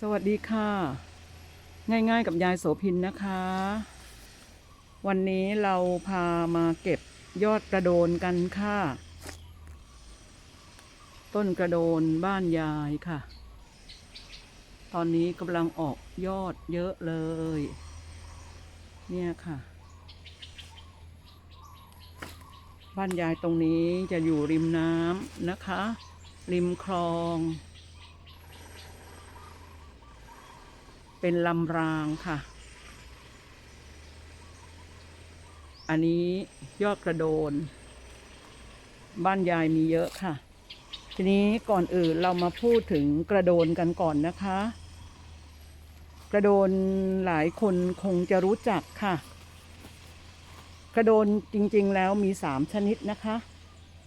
สวัสดีค่ะ ง่ายๆกับยายโสพินนะคะ วันนี้เราพามาเก็บยอดกระโดนกันค่ะ ต้นกระโดนบ้านยายค่ะ ตอนนี้กำลังออกยอดเยอะเลย เนี่ยค่ะ บ้านยายตรงนี้จะอยู่ริมน้ำนะคะ ริมคลอง เป็นลำรางค่ะ อันนี้ยอดกระโดน บ้านยายมีเยอะค่ะ ทีนี้ก่อนอื่นเรามาพูดถึงกระโดนกันก่อนนะคะ กระโดนหลายคนคงจะรู้จักค่ะ กระโดนจริงๆแล้วมีสามชนิดนะคะ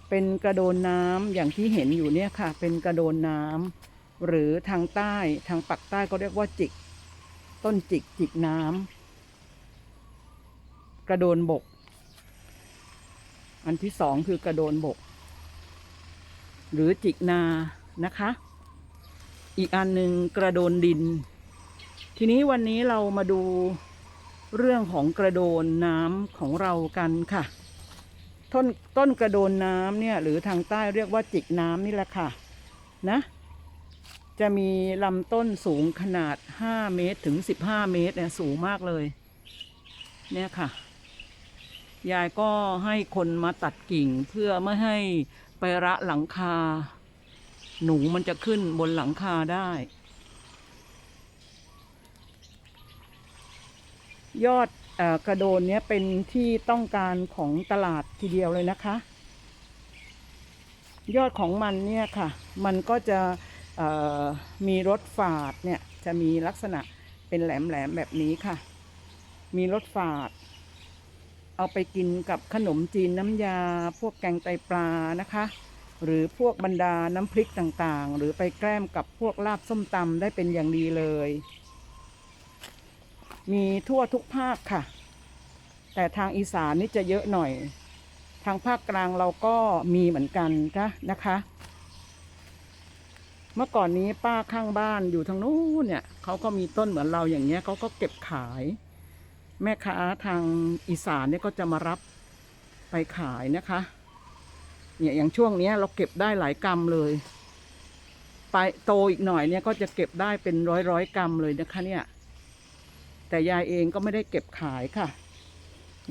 เป็นกระโดนน้ำอย่างที่เห็นอยู่เนี่ยค่ะ เป็นกระโดนน้ำหรือทางใต้ทางปักใต้ก็เรียกว่าจิก ต้นจิกจิกน้ำกระโดนบก อันที่สองคือกระโดนบก หรือจิกนานะคะ อีกอันหนึ่งกระโดนดิน ทีนี้วันนี้เรามาดูเรื่องของกระโดนน้ำของเรากันค่ะ ต้นต้นกระโดนน้ำเนี่ยหรือทางใต้เรียกว่าจิกน้ำนี่แหละค่ะ นะ จะมีลำต้นสูงขนาด 5 เมตรถึง 15 เมตรเนี่ยสูงมากเลย เนี่ยค่ะ ยายก็ให้คนมาตัดกิ่งเพื่อไม่ให้ไประหลังคา หนูมันจะขึ้นบนหลังคาได้ ยอดอกระโดนเนี้ยเป็นที่ต้องการของตลาดทีเดียวเลยนะคะ ยอดของมันเนี่ยค่ะ มันก็จะ มีรสฝาดเนี่ยจะมีลักษณะเป็นแหลมๆแบบนี้ค่ะ มีรสฝาด เอาไปกินกับขนมจีนน้ำยา พวกแกงไตปลานะคะ หรือพวกบรรดาน้ำพริกต่างๆ หรือไปแกล้มกับพวกลาบส้มตำได้เป็นอย่างดีเลย มีทั่วทุกภาคค่ะ แต่ทางอีสานนี่จะเยอะหน่อย ทางภาคกลางเราก็มีเหมือนกันนะนะคะ เมื่อก่อนนี้ป้าข้างบ้านอยู่ทางนู้นเนี่ยเขาก็มีต้นเหมือนเราอย่างเงี้ยเขาก็เก็บขาย แม่ค้าทางอีสานเนี่ยก็จะมารับไปขายนะคะ เนี่ยอย่างช่วงเนี้ยเราเก็บได้หลายกรัมเลย ไปโตอีกหน่อยเนี่ยก็จะเก็บได้เป็นร้อยร้อยกรัมเลยนะคะเนี่ย แต่ยายเองก็ไม่ได้เก็บขายค่ะ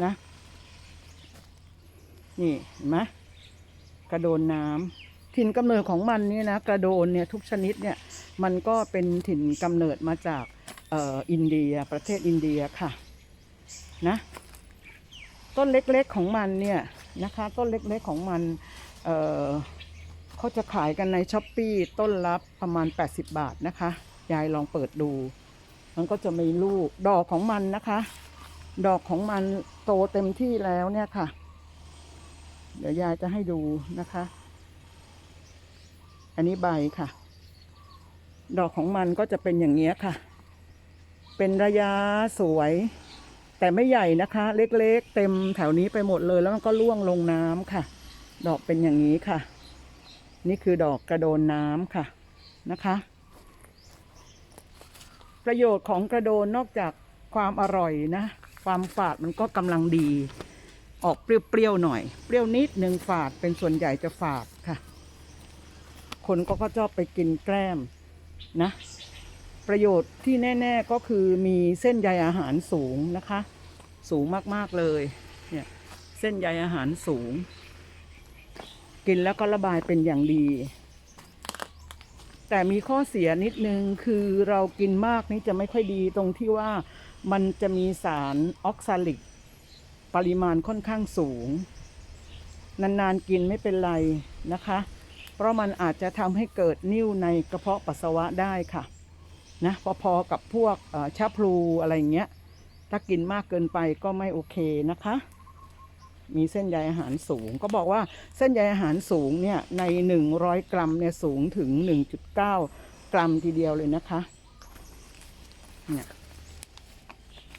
นะ นี่เห็นไหมกระโดนน้ำ ถิ่นกำเนิดของมันนี่นะกระโดนเนี่ยทุกชนิดเนี่ยมันก็เป็นถิ่นกำเนิดมาจากอออินเดียประเทศอินเดียค่ะนะต้นเล็กๆของมันเนี่ยนะคะต้นเล็กๆของมันเเขาจะขายกันในช้อปปีต้นละประมาณ 80 บาทนะคะ ยายลองเปิดดู มันก็จะมีลูกดอกของมันนะคะ ดอกของมันโตเต็มที่แล้วเนี่ยค่ะ เดี๋ยวยายจะให้ดูนะคะ อันนี้ใบค่ะ ดอกของมันก็จะเป็นอย่างเงี้ยค่ะ เป็นระยะสวย แต่ไม่ใหญ่นะคะ เล็กๆ เต็มแถวนี้ไปหมดเลย แล้วมันก็ร่วงลงน้ำค่ะ ดอกเป็นอย่างนี้ค่ะ นี่คือดอกกระโดนน้ำค่ะนะคะ ประโยชน์ของกระโดนนอกจากความอร่อยนะ ความฝาดมันก็กำลังดี ออกเปรี้ยวๆหน่อย เปรี้ยวนิดหนึ่งฝาดเป็นส่วนใหญ่จะฝาดค่ะ คนก็ก็ชอบไปกินแกล้มนะ ประโยชน์ที่แน่ ๆก็คือมีเส้นใยอาหารสูงนะคะ สูงมากๆเลยเนี่ยเส้นใยอาหารสูง กินแล้วก็ระบายเป็นอย่างดี แต่มีข้อเสียนิดนึงคือเรากินมากนี่จะไม่ค่อยดีตรงที่ว่ามันจะมีสารออกซาลิก ปริมาณค่อนข้างสูง นาน ๆ กินไม่เป็นไรนะคะ เพราะมันอาจจะทำให้เกิดนิ่วในกระเพาะปัสสาวะได้ค่ะนะพอๆกับพวกเอ่อชาพลูอะไรอย่างเงี้ย ถ้ากินมากเกินไปก็ไม่โอเคนะคะ มีเส้นใยอาหารสูง ก็บอกว่าเส้นใยอาหารสูงเนี่ยใน 100 กรัมเนี่ยสูงถึง 1.9 กรัมทีเดียวเลยนะคะเนี่ย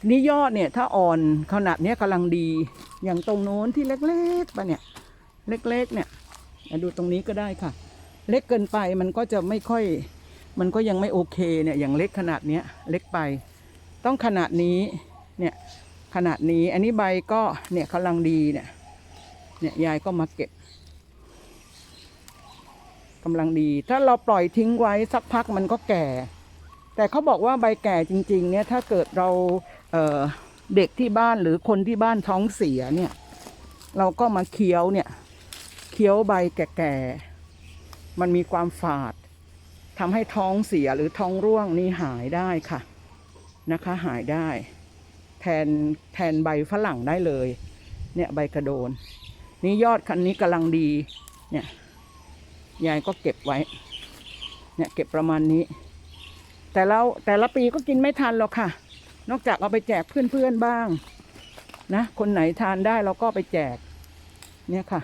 นี่ยอดเนี่ยถ้าอ่อนขนาดเนี้ยกำลังดีอย่างตรงโน้นที่เล็กๆปะเนี่ย เล็กๆเนี่ย ดูตรงนี้ก็ได้ค่ะ เล็กเกินไปมันก็จะไม่ค่อย มันก็ยังไม่โอเคเนี่ยอย่างเล็กขนาดเนี้ยเล็กไป ต้องขนาดนี้เนี่ยขนาดนี้อันนี้ใบก็เนี่ยกำลังดีเนี่ยเนี่ยยายก็มาเก็บกำลังดี ถ้าเราปล่อยทิ้งไว้สักพักมันก็แก่ แต่เขาบอกว่าใบแก่จริง ๆ เนี่ยถ้าเกิดเราเเด็กที่บ้านหรือคนที่บ้านท้องเสียเนี่ย เราก็มาเคี้ยวเนี่ย คี้ยวใบแก่ๆ มันมีความฝาดทำให้ท้องเสียหรือท้องร่วงนี่หายได้ค่ะนะคะหายได้ แทนแทนใบฝรั่งได้เลย เนี่ยใบกระโดน นี่ยอดคันนี้กำลังดี เนี่ยยายก็เก็บไว้ เนี่ยเก็บประมาณนี้ แต่เราแต่ละปีก็กินไม่ทันหรอกค่ะ นอกจากเอาไปแจกเพื่อนๆบ้างนะคนไหนทานได้เราก็ไปแจก เนี่ยค่ะ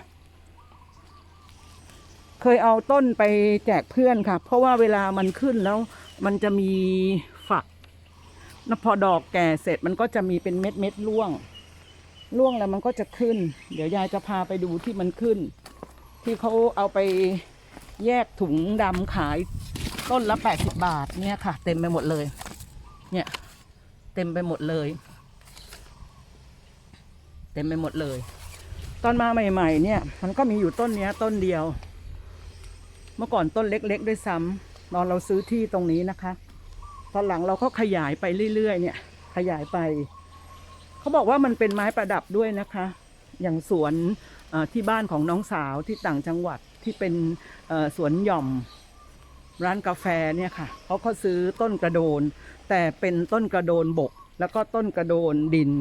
เคยเอาต้นไปแจกเพื่อนค่ะ เพราะว่าเวลามันขึ้นแล้วมันจะมีฝักแล้วพอดอกแก่เสร็จมันก็จะมีเป็นเม็ดเม็ดร่วง ร่วงแล้วมันก็จะขึ้น เดี๋ยวยายจะพาไปดูที่มันขึ้น ที่เขาเอาไปแยกถุงดำขายต้นละแปดสิบบาทเนี่ยค่ะ เต็มไปหมดเลย เนี่ยเต็มไปหมดเลย เต็มไปหมดเลย ตอนมาใหม่ ๆ เนี่ย มันก็มีอยู่ต้นเนี้ยต้นเดียว เมื่อก่อนต้นเล็กๆ ด้วยซ้ำตอนเราซื้อที่ตรงนี้นะคะ ตอนหลังเราก็ขยายไปเรื่อยๆ เนี่ย ขยายไป เขาบอกว่ามันเป็นไม้ประดับด้วยนะคะ อย่างสวนที่บ้านของน้องสาวที่ต่างจังหวัดที่เป็นสวนหย่อมร้านกาแฟเนี่ยค่ะเขาก็ซื้อต้นกระโดน แต่เป็นต้นกระโดนบก แล้วก็ต้นกระโดนดิน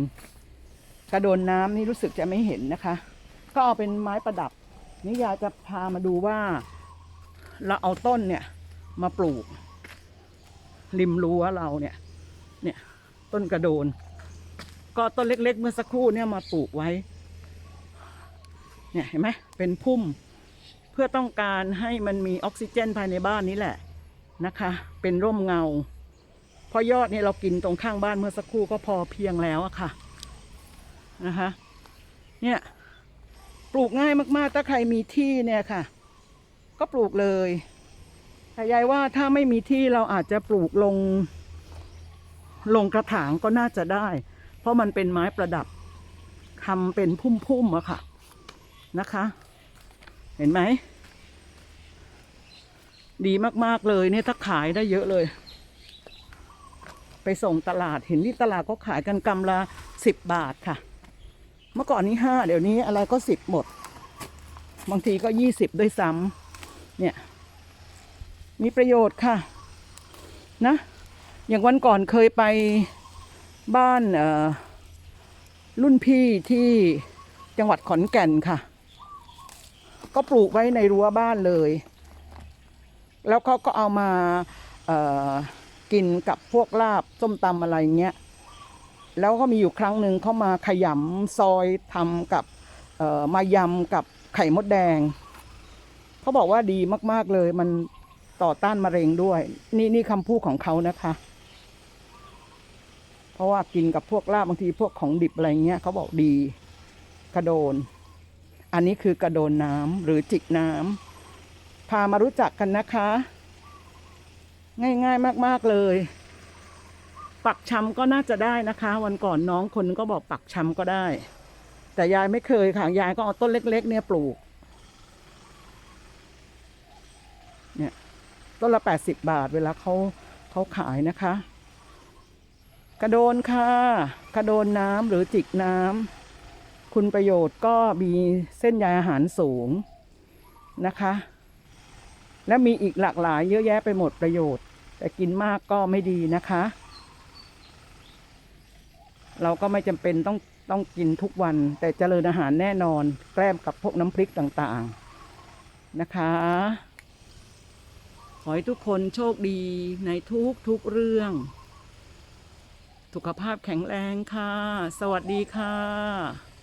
กระโดนน้ำนี่รู้สึกจะไม่เห็นนะคะ ก็เอาเป็นไม้ประดับนี่ยาจะพามาดูว่า เราเอาต้นเนี่ย มาปลูก ริมรั้วเราเนี่ย เนี่ยต้นกระโดน ก็ต้นเล็ก ๆ เมื่อสักครู่เนี่ยมาปลูกไว้ เนี่ยเห็นไหมเป็นพุ่มเพื่อต้องการให้มันมีออกซิเจนภายในบ้านนี้แหละนะคะ เป็นร่มเงาเพราะยอดเนี่ยเรากินตรงข้างบ้านเมื่อสักครู่ก็พอเพียงแล้วอะค่ะนะคะเนี่ยปลูกง่ายมากๆ ถ้าใครมีที่เนี่ยค่ะ ก็ปลูกเลยแต่ยายว่าถ้าไม่มีที่เราอาจจะปลูกลง ลงกระถางก็น่าจะได้ เพราะมันเป็นไม้ประดับทำเป็นพุ่มๆอะค่ะนะคะ เห็นไหม ดีมากๆเลยเนี่ยถ้าขายได้เยอะเลย ไปส่งตลาดเห็นที่ตลาดก็ขายกันกำละสิบบาทค่ะ เมื่อก่อนนี้ห้าเดี๋ยวนี้อะไรก็สิบหมด บางทีก็ยี่สิบด้วยซ้ำ เนี่ย มีประโยชน์ค่ะ นะ อย่างวันก่อนเคยไปบ้านรุ่นพี่ที่จังหวัดขอนแก่นค่ะ ก็ปลูกไว้ในรั้วบ้านเลย แล้วเขาก็เอามากินกับพวกลาบส้มตำอะไรเงี้ย แล้วก็มีอยู่ครั้งหนึ่งเขามาขยำซอยทำกับมายำกับไข่มดแดง เขาบอกว่าดีมากๆเลย มันต่อต้านมะเร็งด้วย นี่นี่คำพูดของเขานะคะ เพราะว่ากินกับพวกลาบบางทีพวกของดิบอะไรเงี้ยเขาบอกดีกระโดน อันนี้คือกระโดนน้ำหรือจิกน้ำพามารู้จักกันนะคะ ง่ายๆมาก ๆเลย ปักชำก็น่าจะได้นะคะ วันก่อนน้องคนก็บอกปักชำก็ได้ แต่ยายไม่เคยค่ะยายก็เอาต้นเล็ก ๆ เนี่ยปลูก เนี่ย ต้นละแปดสิบบาท เวลาเขาเขาขายนะคะ กระโดนค่ะ กระโดนน้ำหรือจิกน้ำคุณประโยชน์ก็มีเส้นใยอาหารสูงนะคะ และมีอีกหลากหลายเยอะแยะไปหมดประโยชน์ แต่กินมากก็ไม่ดีนะคะ เราก็ไม่จำเป็นต้องต้องกินทุกวัน แต่เจริญอาหารแน่นอน แกล้มกับพวกน้ำพริกต่างๆนะคะ ขอให้ทุกคนโชคดีในทุกทุกๆเรื่อง สุขภาพแข็งแรงค่ะ สวัสดีค่ะ